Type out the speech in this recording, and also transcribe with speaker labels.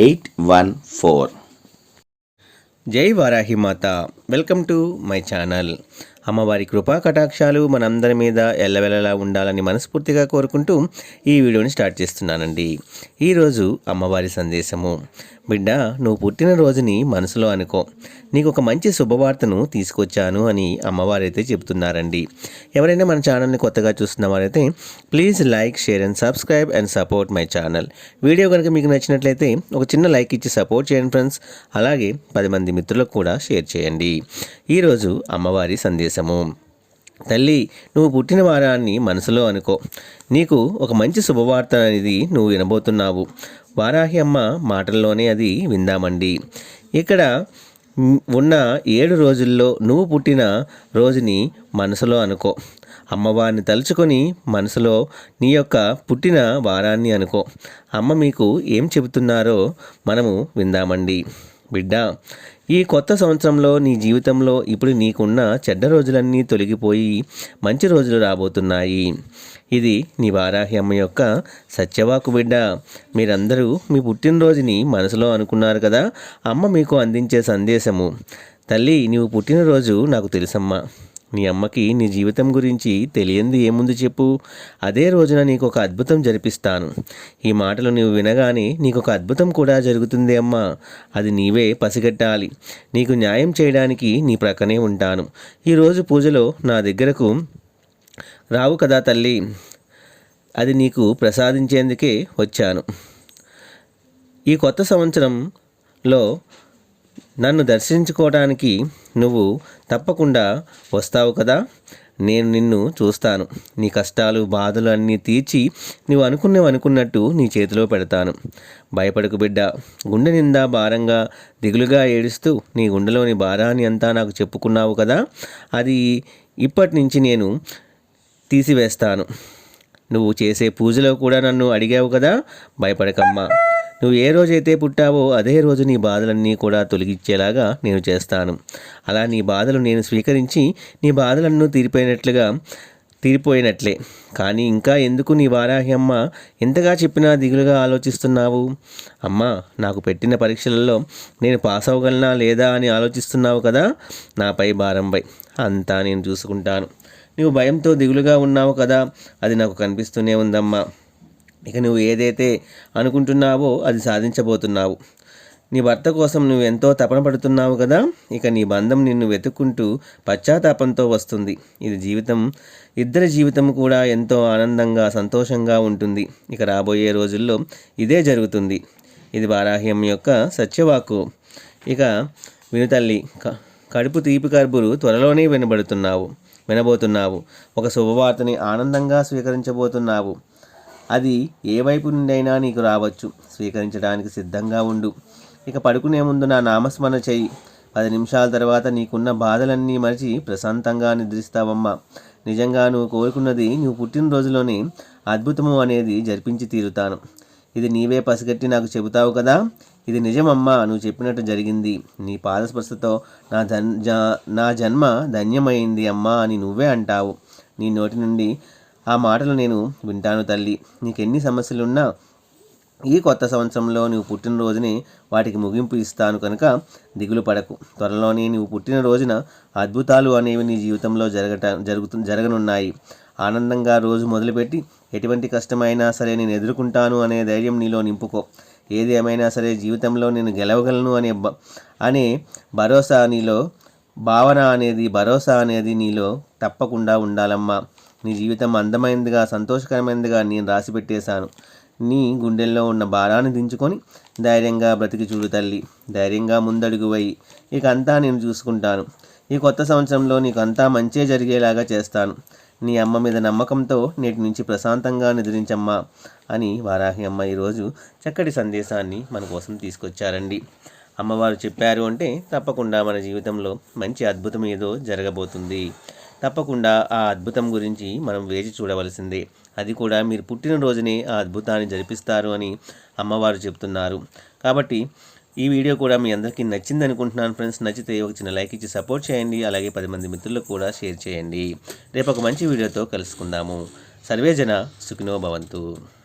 Speaker 1: eight one four.
Speaker 2: జై వారాహి మాత. Welcome to my channel. అమ్మవారి కృపా కటాక్షాలు మనందరి మీద ఎల్లవెల్లలా ఉండాలని మనస్ఫూర్తిగా కోరుకుంటూ ఈ వీడియోని స్టార్ట్ చేస్తున్నానండి. ఈరోజు అమ్మవారి సందేశము. బిడ్డ నువ్వు పుట్టిన రోజుని మనసులో అనుకో. నీకు ఒక మంచి శుభవార్తను తీసుకొచ్చాను అని అమ్మవారైతే చెబుతున్నారండి. ఎవరైనా మన ఛానల్ని కొత్తగా చూస్తున్న వారైతే please like share and subscribe and support my channel. Video కనుక మీకు నచ్చినట్లయితే ఒక చిన్న లైక్ ఇచ్చి సపోర్ట్ చేయండి ఫ్రెండ్స్. అలాగే పది మంది మిత్రులకు కూడా షేర్ చేయండి. ఈరోజు అమ్మవారి సందేశం. సందేశము తల్లి నువ్వు పుట్టిన వారాన్ని మనసులో అనుకో. నీకు ఒక మంచి శుభవార్త అనేది నువ్వు వినబోతున్నావు. వారాహి అమ్మ మాటల్లోనే అది విందామండి. ఇక్కడ ఉన్న ఏడు రోజుల్లో నువ్వు పుట్టిన రోజుని మనసులో అనుకో. అమ్మవారిని తలుచుకొని మనసులో నీ యొక్క పుట్టిన వారాన్ని అనుకో. అమ్మ మీకు ఏం చెబుతున్నారో మనము విందామండి. బిడ్డ ఈ కొత్త సంవత్సరంలో నీ జీవితంలో ఇప్పుడు నీకున్న చెడ్డ రోజులన్నీ తొలగిపోయి మంచి రోజులు రాబోతున్నాయి. ఇది నీ వారాహి అమ్మ యొక్క సత్యవాకు బిడ్డ. మీరందరూ మీ పుట్టినరోజుని మనసులో అనుకున్నారు కదా? అమ్మ మీకు అందించే సందేశము. తల్లి నీవు పుట్టినరోజు నాకు తెలుసమ్మా. నీ అమ్మకి నీ జీవితం గురించి తెలియంది ఏముంది చెప్పు. అదే రోజున నీకు ఒక అద్భుతం జరిపిస్తాను. ఈ మాటలు నువ్వు వినగానే నీకు ఒక అద్భుతం కూడా జరుగుతుంది అమ్మా. అది నీవే పసిగట్టాలి. నీకు న్యాయం చేయడానికి నీ ప్రక్కనే ఉంటాను. ఈరోజు పూజలో నా దగ్గరకు రావు కదా తల్లి. అది నీకు ప్రసాదించేందుకే వచ్చాను. ఈ కొత్త సంవత్సరంలో నన్ను దర్శించుకోవడానికి నువ్వు తప్పకుండా వస్తావు కదా? నేను నిన్ను చూస్తాను. నీ కష్టాలు బాధలు అన్నీ తీర్చి నువ్వు అనుకున్నవి అనుకున్నట్టు నీ చేతిలో పెడతాను. భయపడకు బిడ్డ. గుండె నిండా భారంగా దిగులుగా ఏడుస్తూ నీ గుండెలోని భారాన్ని అంతా నాకు చెప్పుకున్నావు కదా? అది ఇప్పటి నుంచి నేను తీసివేస్తాను. నువ్వు చేసే పూజలో కూడా నన్ను అడిగావు కదా? భయపడకమ్మా. నువ్వు ఏ రోజైతే పుట్టావో అదే రోజు నీ బాధలన్నీ కూడా తొలగించేలాగా నేను చేస్తాను. అలా నీ బాధలు నేను స్వీకరించి నీ బాధలన్నీ తీరిపోయినట్లుగా తీరిపోయినట్లే. కానీ ఇంకా ఎందుకు నీ వారాహి అమ్మ ఎంతగా చెప్పినా దిగులుగా ఆలోచిస్తున్నావు? అమ్మా నాకు పెట్టిన పరీక్షలలో నేను పాస్ అవ్వగలనా లేదా అని ఆలోచిస్తున్నావు కదా? నాపై భారంపై అంతా నేను చూసుకుంటాను. నువ్వు భయంతో దిగులుగా ఉన్నావు కదా? అది నాకు కనిపిస్తూనే ఉందమ్మా. ఇక నువ్వు ఏదైతే అనుకుంటున్నావో అది సాధించబోతున్నావు. నీ భర్త కోసం నువ్వు ఎంతో తపన పడుతున్నావు కదా ఇక నీ బంధం నిన్ను వెతుక్కుంటూ పశ్చాత్తాపంతో వస్తుంది. ఇది జీవితం ఇద్దరి జీవితం కూడా ఎంతో ఆనందంగా సంతోషంగా ఉంటుంది. ఇక రాబోయే రోజుల్లో ఇదే జరుగుతుంది. ఇది వారాహ్యం యొక్క సత్యవాకు ఇక వినుతల్లి క- కడుపు తీపి కర్బులు త్వరలోనే వినబడుతున్నావు వినబోతున్నావు. ఒక శుభవార్తని ఆనందంగా స్వీకరించబోతున్నావు. అది ఏ వైపు నుండైనా నీకు రావచ్చు. స్వీకరించడానికి సిద్ధంగా ఉండు. ఇక పడుకునే ముందు నా నామస్మరణ చెయ్యి పది నిమిషాల తర్వాత నీకున్న బాధలన్నీ మరిచి ప్రశాంతంగా నిద్రిస్తావమ్మా. నిజంగా నువ్వు కోరుకున్నది నువ్వు పుట్టినరోజులోనే అద్భుతము అనేది జరిపించి తీరుతాను. ఇది నీవే పసిగట్టి నాకు చెబుతావు కదా? ఇది నిజమమ్మా నువ్వు చెప్పినట్టు జరిగింది. నీ పాదస్పర్శతో నా ధన్ జ- నా జన్మ ధన్యమైంది అమ్మా అని నువ్వే అంటావు. నీ నోటి నుండి ఆ మాటలు నేను వింటాను తల్లి. నీకెన్ని సమస్యలున్నా ఈ కొత్త సంవత్సరంలో నువ్వు పుట్టినరోజుని వాటికి ముగింపు ఇస్తాను కనుక దిగులు పడకు. త్వరలోనే నువ్వు పుట్టినరోజున అద్భుతాలు అనేవి నీ జీవితంలో జరగట జరుగుతు జరగనున్నాయి. ఆనందంగా రోజు మొదలుపెట్టి ఎటువంటి కష్టమైనా సరే నేను ఎదుర్కొంటాను అనే ధైర్యం నీలో నింపుకో. ఏది ఏమైనా సరే జీవితంలో నేను గెలవగలను అనే బ అనే భరోసా నీలో భావన అనేది భరోసా అనేది నీలో తప్పకుండా ఉండాలమ్మా. నీ జీవితం అందమైనదిగా సంతోషకరమైనదిగా నేను రాసి పెట్టేశాను. నీ గుండెల్లో ఉన్న భారాన్ని దించుకొని ధైర్యంగా బ్రతికి చూడు తల్లి. ధైర్యంగా ముందడుగువై వేయి. ఇక అంతా నేను చూసుకుంటాను. ఈ కొత్త సంవత్సరంలో నీకు అంతా మంచే జరిగేలాగా చేస్తాను. నీ అమ్మ మీద నమ్మకంతో నేటి నుంచి ప్రశాంతంగా నిద్రించమ్మా అని వారాహి అమ్మ ఈరోజు చక్కటి సందేశాన్ని మన కోసం తీసుకొచ్చారండి. అమ్మవారు చెప్పారు అంటే తప్పకుండా మన జీవితంలో మంచి అద్భుతం ఏదో జరగబోతుంది. తప్పకుండా ఆ అద్భుతం గురించి మనం వేచి చూడవలసిందే. అది కూడా మీరు పుట్టినరోజునే ఆ అద్భుతాన్ని జరిపిస్తారు అని అమ్మవారు చెప్తున్నారు. కాబట్టి ఈ వీడియో కూడా మీ అందరికీ నచ్చింది అనుకుంటున్నాను ఫ్రెండ్స్. నచ్చితే ఒక చిన్న లైక్ ఇచ్చి సపోర్ట్ చేయండి. అలాగే పది మంది మిత్రులకు కూడా షేర్ చేయండి. రేపు ఒక మంచి వీడియోతో కలుసుకుందాము. సర్వేజన సుఖినో భవంతు.